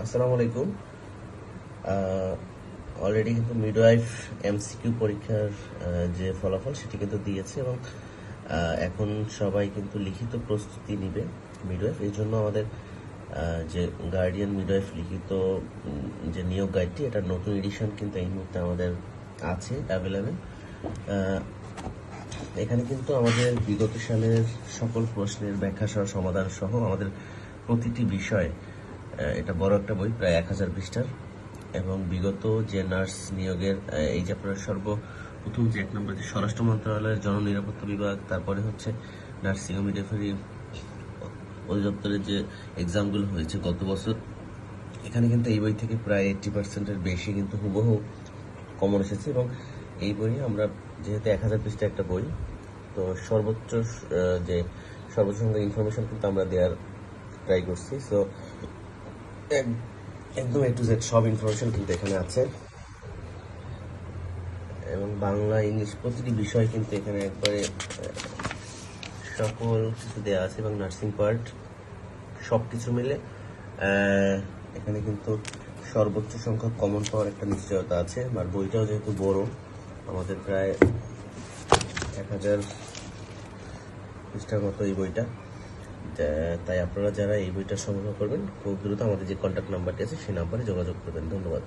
আসসালামু আলাইকুম। অলরেডি কিন্তু মিডওয়াইফ এমসিকিউ পরীক্ষার যে ফলাফল সেটি কিন্তু দিয়েছে এবং এখন সবাই কিন্তু লিখিত প্রস্তুতি নিবে মিডওয়াইফ এই জন্য আমাদের যে গার্ডিয়ান মিডওয়াইফ লিখিত যে নিয়োগ গাইডটি এটার নতুন এডিশন কিন্তু এই মুহূর্তে আমাদের আছে অ্যাভেলেবেল এখানে কিন্তু আমাদের বিগত সালের সকল প্রশ্নের ব্যাখ্যা সহ, সমাধান সহ আমাদের প্রতিটি বিষয় এটা বড় একটা বই, প্রায় এক হাজার পৃষ্ঠার। এবং বিগত যে নার্স নিয়োগের এই যে আপনার সর্বপ্রথম যে এক নম্বর যে স্বরাষ্ট্র মন্ত্রণালয়ের জননিরাপত্তা বিভাগ, তারপরে হচ্ছে নার্সিং ও মিডওয়াইফারি অধিদপ্তরের যে এক্সামগুলো হয়েছে গত বছর, এখানে কিন্তু এই বই থেকে প্রায় এইটটি পার্সেন্টের বেশি কিন্তু হুবহু কমন এসেছে। এবং এই বই আমরা যেহেতু এক হাজার পৃষ্ঠা একটা বই, তো সর্বোচ্চ যে সর্বোচ্চ ইনফরমেশন কিন্তু আমরা দেওয়ার ট্রাই করছি। সো একদম এ টু জেড সব ইনফরমেশন কিন্তু এখানে আছে। এবং বাংলা, ইংলিশ প্রতিটি বিষয় কিন্তু এখানে একবারে সকল কিছু দেওয়া আছে এবং নার্সিং পার্ট সব কিছু মিলে এখানে কিন্তু সর্বোচ্চ সংখ্যক কমন পাওয়ার একটা নিশ্চয়তা আছে। আর বইটাও যেহেতু বড়, আমাদের প্রায় এক হাজার পৃষ্ঠার মতো এই বইটা। তাই আপনারা যারা এই বইটা সংগ্রহ করবেন, খুব দ্রুত আমাদের যে কন্ট্যাক্ট নাম্বারটি আছে, সেই নাম্বারে যোগাযোগ করবেন। ধন্যবাদ।